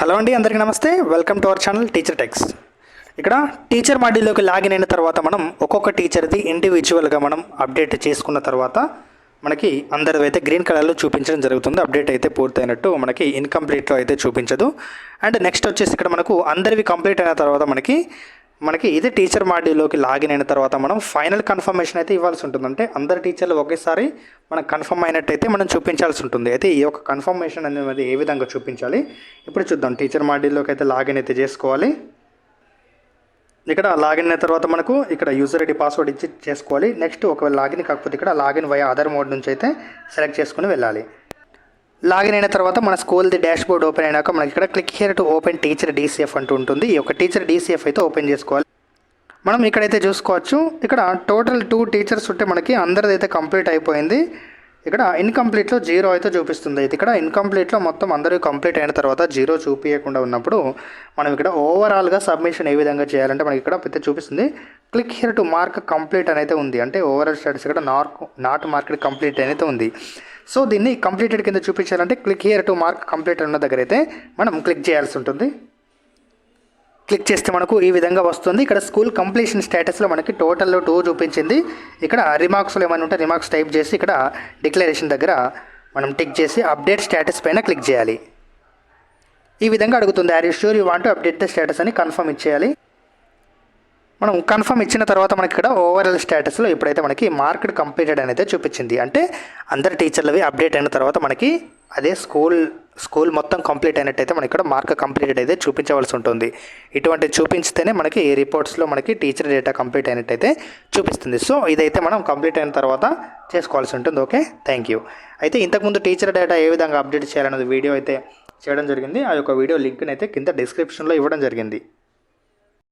Hello అండి అందరికీ నమస్తే. Welcome to our channel teacher techs ఇక్కడ టీచర్ మాడ్యూల్లోకి లాగిన్ అయిన తర్వాత మనం ఒక్కొక్క టీచర్ది ఇండివిజువల్గా మనం అప్డేట్ చేసుకున్న తర్వాత మనకి అందరిది అయితే గ్రీన్ కలర్లో చూపించడం జరుగుతుంది. అప్డేట్ అయితే పూర్తయినట్టు మనకి ఇన్కంప్లీట్లో అయితే చూపించదు. అండ్ నెక్స్ట్ వచ్చేసి ఇక్కడ మనకు అందరివి కంప్లీట్ అయిన తర్వాత మనకి మనకి ఇది టీచర్ మాడ్యూల్లోకి లాగిన్ అయిన తర్వాత మనం ఫైనల్ కన్ఫర్మేషన్ అయితే ఇవ్వాల్సి ఉంటుంది. అంటే అందరు టీచర్లు ఒకేసారి మనకు కన్ఫర్మ్ అయినట్టయితే మనం చూపించాల్సి ఉంటుంది. అయితే ఈ యొక్క కన్ఫర్మేషన్ అనేది ఏ విధంగా చూపించాలి? ఇప్పుడు చూద్దాం. టీచర్ మాడ్యూల్లోకి అయితే లాగిన్ అయితే చేసుకోవాలి. ఇక్కడ లాగిన్ అయిన తర్వాత మనకు ఇక్కడ యూజర్ ఐడి పాస్వర్డ్ ఇచ్చి చేసుకోవాలి. నెక్స్ట్ ఒకవేళ లాగిన్ కాకపోతే ఇక్కడ లాగిన్ వై ఆధార్ మోడ్ నుంచి అయితే సెలెక్ట్ చేసుకుని వెళ్ళాలి. లాగిన్ అయిన తర్వాత మన స్కూల్ది డాష్ బోర్డ్ ఓపెన్ అయినాక మనకి ఇక్కడ click here to open teacher DCF అంటూ ఉంటుంది. ఈ యొక్క టీచర్ డీసీఎఫ్ అయితే ఓపెన్ చేసుకోవాలి. మనం ఇక్కడైతే చూసుకోవచ్చు. ఇక్కడ టోటల్ టూ టీచర్స్ ఉంటే మనకి అందరిది అయితే కంప్లీట్ అయిపోయింది. ఇక్కడ ఇన్కంప్లీట్లో జీరో అయితే చూపిస్తుంది. అయితే ఇక్కడ ఇన్కంప్లీట్లో మొత్తం అందరూ కంప్లీట్ అయిన తర్వాత జీరో చూపించకుండా ఉన్నప్పుడు మనం ఇక్కడ ఓవరాల్గా సబ్మిషన్ ఏ విధంగా చేయాలంటే మనకి ఇక్కడ పెద్ద చూపిస్తుంది. Click here to mark complete అనేది ఉంది. అంటే ఓవరాల్ స్టేటస్ ఇక్కడ నార్క్ నాట్ మార్కెట్ కంప్లీట్ అయితే ఉంది. సో దీన్ని కంప్లీటెడ్ కింద చూపించాలంటే click here to mark complete ఉన్న దగ్గర అయితే మనం క్లిక్ చేయాల్సి ఉంటుంది. క్లిక్ చేస్తే మనకు ఈ విధంగా వస్తుంది. ఇక్కడ స్కూల్ కంప్లీషన్ స్టేటస్లో మనకి టోటల్లో టూ చూపించింది. ఇక్కడ రిమార్క్స్లో ఏమైనా ఉంటే రిమార్క్స్ టైప్ చేసి ఇక్కడ డిక్లరేషన్ దగ్గర మనం టిక్ చేసి అప్డేట్ స్టేటస్ పైన క్లిక్ చేయాలి. ఈ విధంగా అడుగుతుంది. Are you sure you want update the status అని కన్ఫర్మ్ ఇచ్చేయాలి. మనం కన్ఫర్మ్ ఇచ్చిన తర్వాత మనకి ఇక్కడ ఓవరాల్ స్టేటస్లో ఇప్పుడైతే మనకి మార్కెట్ కంప్లీటెడ్ అనేది చూపించింది. అంటే అందరి టీచర్లవి అప్డేట్ అయిన తర్వాత మనకి అదే స్కూల్ స్కూల్ మొత్తం కంప్లీట్ అయినట్టయితే మనకి ఇక్కడ మార్క్ కంప్లీటెడ్ అయితే చూపించవలసి ఉంటుంది. ఇటువంటి చూపించితేనే మనకి ఈ రిపోర్ట్స్లో మనకి టీచర్ డేటా కంప్లీట్ అయినట్టయితే చూపిస్తుంది. సో ఇదైతే మనం కంప్లీట్ అయిన తర్వాత చేసుకోవాల్సి ఉంటుంది. ఓకే? థ్యాంక్ యూ అయితే ఇంతకుముందు టీచర్ డేటా ఏ విధంగా అప్డేట్ చేయాలన్నది వీడియో అయితే చేయడం జరిగింది. ఆ యొక్క వీడియో లింక్ని అయితే కింద డిస్క్రిప్షన్లో ఇవ్వడం జరిగింది.